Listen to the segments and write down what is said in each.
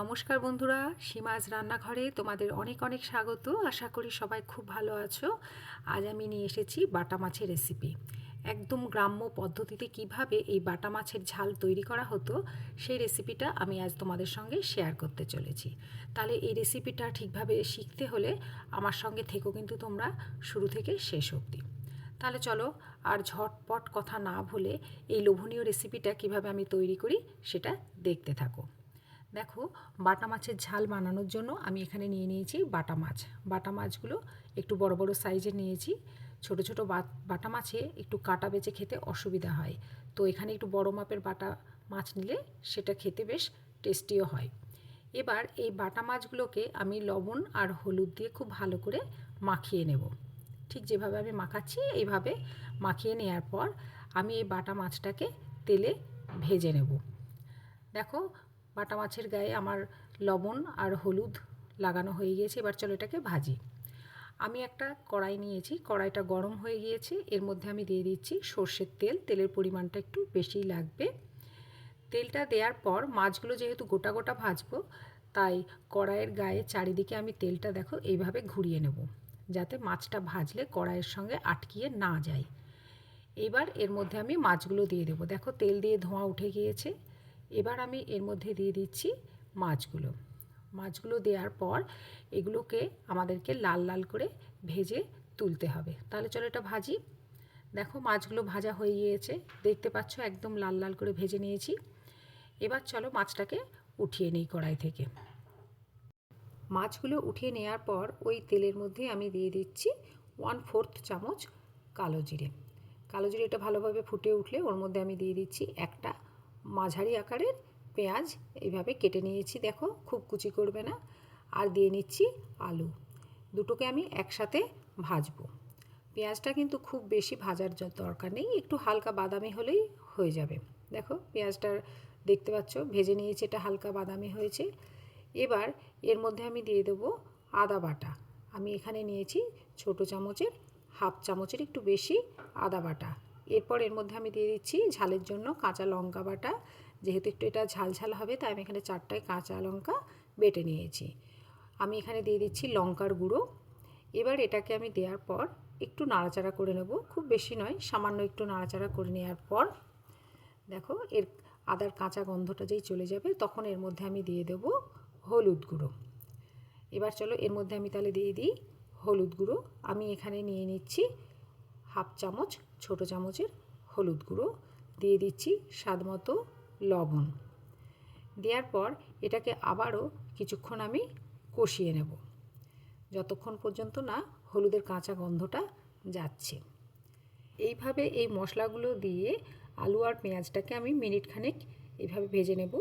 নমস্কার বন্ধুরা, সীমাজ রান্নাঘরে তোমাদের অনেক অনেক স্বাগত। আশা করি সবাই খুব ভালো আছো। আজ আমি নিয়ে এসেছি বাটা মাছের রেসিপি একদম গ্রাম্য পদ্ধতিতে কীভাবে এই বাটা মাছের ঝাল তৈরি করা হতো, সেই রেসিপিটা আমি আজ তোমাদের সঙ্গে শেয়ার করতে চলেছি। তাহলে এই রেসিপিটা ঠিকভাবে শিখতে হলে আমার সঙ্গে থেকো কিন্তু তোমরা শুরু থেকে শেষ অবধি। তাহলে চলো আর ঝটপট কথা না ভুলে এই লোভনীয় রেসিপিটা কীভাবে আমি তৈরি করি, সেটা দেখতে থাকো। দেখো, বাটা মাছের ঝাল বানানোর জন্য আমি এখানে নিয়ে নিয়েছি বাটা মাছ। বাটা মাছগুলো একটু বড় বড় সাইজের নিয়েছি। ছোট ছোট বাটা মাছে একটু কাটা বেছে খেতে অসুবিধা হয়। তো এখানে একটু বড় মাপের বাটা মাছ নিলে সেটা খেতে বেশ টেস্টিও হয়। এবার এই বাটা মাছগুলোকে আমি লবণ আর হলুদ দিয়ে খুব ভালো করে মাখিয়ে নেব। ঠিক যেভাবে আমি মাখাচ্ছি, এইভাবে মাখিয়ে নেওয়ার পর আমি এই বাটা মাছটাকে তেলে ভেজে নেব। দেখো বাটা মাছের গায়ে আমার লবণ আর হলুদ লাগানো হয়ে গিয়েছে। এবার চলো এটাকে ভাজি। আমি একটা কড়াই নিয়েছি। কড়াইটা গরম হয়ে গিয়েছে। এর মধ্যে আমি দিয়ে দিচ্ছি সর্ষের তেল। তেলের পরিমাণটা একটু বেশিই লাগবে। তেলটা দেওয়ার পর মাছগুলো যেহেতু গোটা গোটা ভাজবো, তাই কড়াইয়ের গায়ে চারিদিকে আমি তেলটা দেখো এইভাবে ঘুরিয়ে নেব, যাতে মাছটা ভাজলে কড়াইয়ের সঙ্গে আটকিয়ে না যায়। এবার এর মধ্যে আমি মাছগুলো দিয়ে দেবো। দেখো তেল দিয়ে ধোঁয়া উঠে গিয়েছে। এবার আমি এর মধ্যে দিয়ে দিচ্ছি মাছগুলো। মাছগুলো দেওয়ার পর এগুলোকে আমাদেরকে লাল লাল করে ভেজে তুলতে হবে। তাহলে চলো এটা ভাজি। দেখো মাছগুলো ভাজা হয়ে গিয়েছে। দেখতে পাচ্ছ একদম লাল লাল করে ভেজে নিয়েছি। এবার চলো মাছটাকে উঠিয়ে নিই কড়াই থেকে। মাছগুলো উঠিয়ে নেওয়ার পর ওই তেলের মধ্যে আমি দিয়ে দিচ্ছি ওয়ান ফোর্থ চামচ কালো জিরে। কালো জিরেটা ভালোভাবে ফুটে উঠলে ওর মধ্যে আমি দিয়ে দিচ্ছি একটা মাঝারি আকারের পেঁয়াজ এইভাবে কেটে নিয়েছি, দেখো, খুব কুচি করবে না। আর দিয়ে নিচ্ছি আলু। দুটোকে আমি একসাথে ভাজবো। পেঁয়াজটা কিন্তু খুব বেশি ভাজার দরকার নেই, একটু হালকা বাদামি হলেই হয়ে যাবে। দেখো পেঁয়াজটার দেখতে পাচ্ছ, ভেজে নিয়েছি, এটা হালকা বাদামি হয়েছে। এবার এর মধ্যে আমি দিয়ে দেবো আদা বাটা। আমি এখানে নিয়েছি ছোট চামচের, হাফ চামচের একটু বেশি আদা বাটা। এরপর এর মধ্যে আমি দিয়ে দিচ্ছি ঝালের জন্য কাঁচা লঙ্কা বাটা। যেহেতু একটু এটা ঝাল ঝাল হবে, তাই আমি এখানে চারটায় কাঁচা লঙ্কা বেটে নিয়েছি। আমি এখানে দিয়ে দিচ্ছি লঙ্কার গুঁড়ো। এবার এটাকে আমি দেওয়ার পর একটু নাড়াচাড়া করে নেব। খুব বেশি নয়, সামান্য একটু নাড়াচাড়া করে নেওয়ার পর দেখো এর আদার কাঁচা গন্ধটা যেই চলে যাবে, তখন এর মধ্যে আমি দিয়ে দেব হলুদ গুঁড়ো। এবার চলো এর মধ্যে আমি তাহলে দিয়ে দিই হলুদ গুঁড়ো। আমি এখানে নিয়ে নিচ্ছি হাফ চামচ ছোট চামচের হলুদ গুঁড়ো, দিয়ে দিচ্ছি স্বাদ মতো লবণ। দেওয়ার পর এটাকে আবারও কিছুক্ষণ আমি কষিয়ে নেব। যতক্ষণ পর্যন্ত না হলুদের কাঁচা গন্ধটা যাচ্ছে। এইভাবে এই মশলাগুলো দিয়ে আলু আর পেঁয়াজটাকে আমি মিনিট খানেক এইভাবে ভেজে নেব।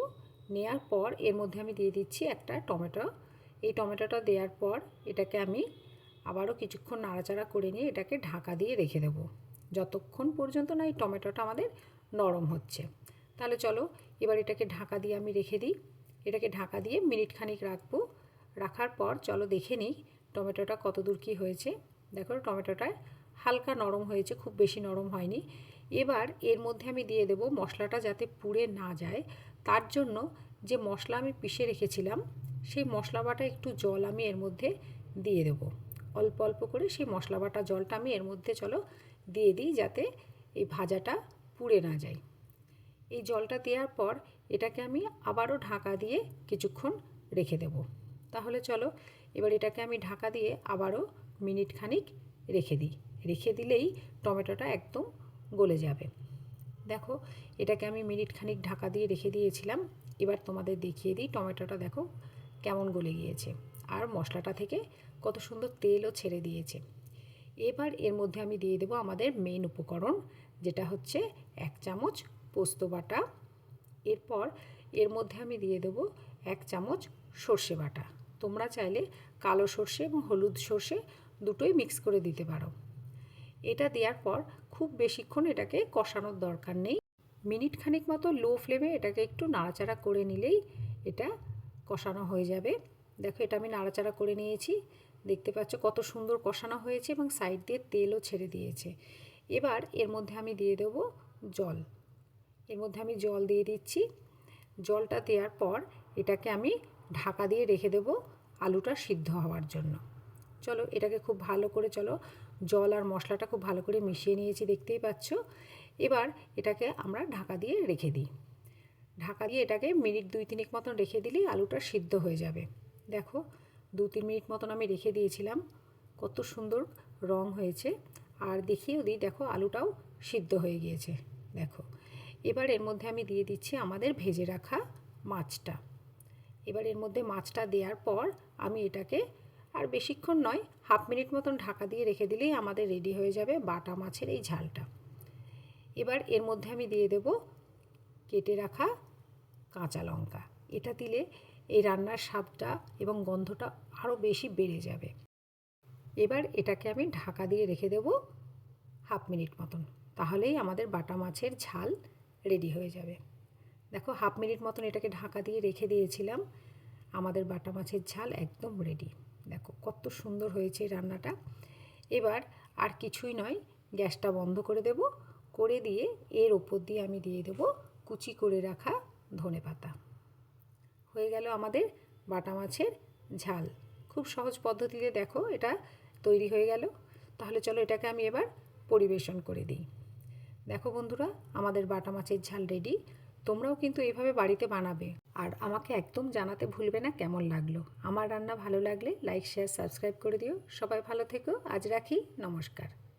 নেয়ার পর এর মধ্যে আমি দিয়ে দিচ্ছি একটা টমেটো। এই টমেটোটা দেওয়ার পর এটাকে আমি আবারও কিছুক্ষণ নাড়াচাড়া করে নিয়ে এটাকে ঢাকা দিয়ে রেখে দেব। যতক্ষণ পর্যন্ত না এই টমেটোটা আমাদের নরম হচ্ছে। তাহলে চলো, এবার এটাকে ঢাকা দিয়ে আমি রেখে দিই। এটাকে ঢাকা দিয়ে মিনিট খানিক রাখব। রাখার পর চলো দেখে নিই টমেটোটা কত দূর কী হয়েছে। দেখো টমেটোটা হালকা নরম হয়েছে, খুব বেশি নরম হয়নি। এবার এর মধ্যে আমি দিয়ে দেব মশলাটা যাতে পুড়ে না যায়। তার জন্য যে মশলা আমি পিষে রেখেছিলাম, সেই মশলা বাটা একটু জল আমি এর মধ্যে দিয়ে দেবো। অল্প অল্প করে সেই মশলা বাটা জলটা আমি এর মধ্যে চলো দিয়ে দিই যাতে এই ভাজাটা পুড়ে না যায়। এই জলটা দেওয়ার পর এটাকে আমি আবারও ঢাকা দিয়ে কিছুক্ষণ রেখে দেব। তাহলে চলো এবার এটাকে আমি ঢাকা দিয়ে আবারও মিনিট খানিক রেখে দিই। রেখে দিলেই টমেটোটা একদম গলে যাবে। দেখো এটাকে আমি মিনিট খানিক ঢাকা দিয়ে রেখে দিয়েছিলাম। এবার তোমাদের দেখিয়ে দিই টমেটোটা দেখো কেমন গলে গিয়েছে। আর মশলাটা থেকে কত সুন্দর তেলও ছেড়ে দিয়েছে। এবার এর মধ্যে আমি দিয়ে দেবো আমাদের মেন উপকরণ, যেটা হচ্ছে এক চামচ পোস্ত বাটা। এরপর এর মধ্যে আমি দিয়ে দেবো এক চামচ সর্ষে বাটা। তোমরা চাইলে কালো সর্ষে এবং হলুদ সর্ষে দুটোই মিক্স করে দিতে পারো। এটা দেওয়ার পর খুব বেশিক্ষণ এটাকে কষানোর দরকার নেই। মিনিট খানিক মতো লো ফ্লেমে এটাকে একটু নাড়াচাড়া করে নিলেই এটা কষানো হয়ে যাবে। দেখো এটা আমি নাড়াচাড়া করে নিয়েছি। দেখতে পাচ্ছ কত সুন্দর কষানো হয়েছে এবং সাইড দিয়ে তেলও ছেড়ে দিয়েছে। এবার এর মধ্যে আমি দিয়ে দেব জল। এর মধ্যে আমি জল দিয়ে দিচ্ছি। জলটা দেওয়ার পর এটাকে আমি ঢাকা দিয়ে রেখে দেব আলুটা সিদ্ধ হওয়ার জন্য। চলো এটাকে খুব ভালো করে চলো জল আর মশলাটা খুব ভালো করে মিশিয়ে নিয়েছি, দেখতেই পাচ্ছ। এবার এটাকে আমরা ঢাকা দিয়ে রেখে দিই। ঢাকা দিয়ে এটাকে মিনিট দুই তিনেক মতন রেখে দিলেই আলুটা সিদ্ধ হয়ে যাবে। দেখো দু তিন মিনিট মতন আমি রেখে দিয়েছিলাম। কত সুন্দর রং হয়েছে। আর দেখিয়েও দিই, দেখো আলুটাও সিদ্ধ হয়ে গিয়েছে। দেখো, এবার এর মধ্যে আমি দিয়ে দিচ্ছি আমাদের ভেজে রাখা মাছটা। এবার এর মধ্যে মাছটা দেওয়ার পর আমি এটাকে, আর বেশিক্ষণ নয়, হাফ মিনিট মতন ঢাকা দিয়ে রেখে দিলেই আমাদের রেডি হয়ে যাবে বাটা মাছের এই ঝালটা। এবার এর মধ্যে আমি দিয়ে দেব কেটে রাখা কাঁচা লঙ্কা। এটা দিলে এই রান্নার স্বাদটা এবং গন্ধটা আরও বেশি বেড়ে যাবে। এবার এটাকে আমি ঢাকা দিয়ে রেখে দেব হাফ মিনিট মতন। তাহলেই আমাদের বাটা মাছের ঝাল রেডি হয়ে যাবে। দেখো, হাফ মিনিট মতন এটাকে ঢাকা দিয়ে রেখে দিয়েছিলাম। আমাদের বাটা মাছের ঝাল একদম রেডি। দেখো, কত সুন্দর হয়েছে রান্নাটা। এবার আর কিছুই নয়, গ্যাসটা বন্ধ করে দেব। করে দিয়ে এর ওপর দিয়ে আমি দিয়ে দেব কুচি করে রাখা ধনে পাতা হয়ে গেল আমাদের বাটা মাছের ঝাল। খুব সহজ পদ্ধতিতে দেখো এটা তৈরি হয়ে গেল। তাহলে চলো এটাকে আমি এবার পরিবেশন করে দিই। দেখো বন্ধুরা, আমাদের বাটা মাছের ঝাল রেডি তোমরাও কিন্তু এইভাবে বাড়িতে বানাবে। আর আমাকে একদম জানাতে ভুলবে না কেমন লাগল। আমার রান্না ভালো লাগলে লাইক শেয়ার সাবস্ক্রাইব করে দিও। সবাই ভালো থেকো। আজ রাখি। নমস্কার।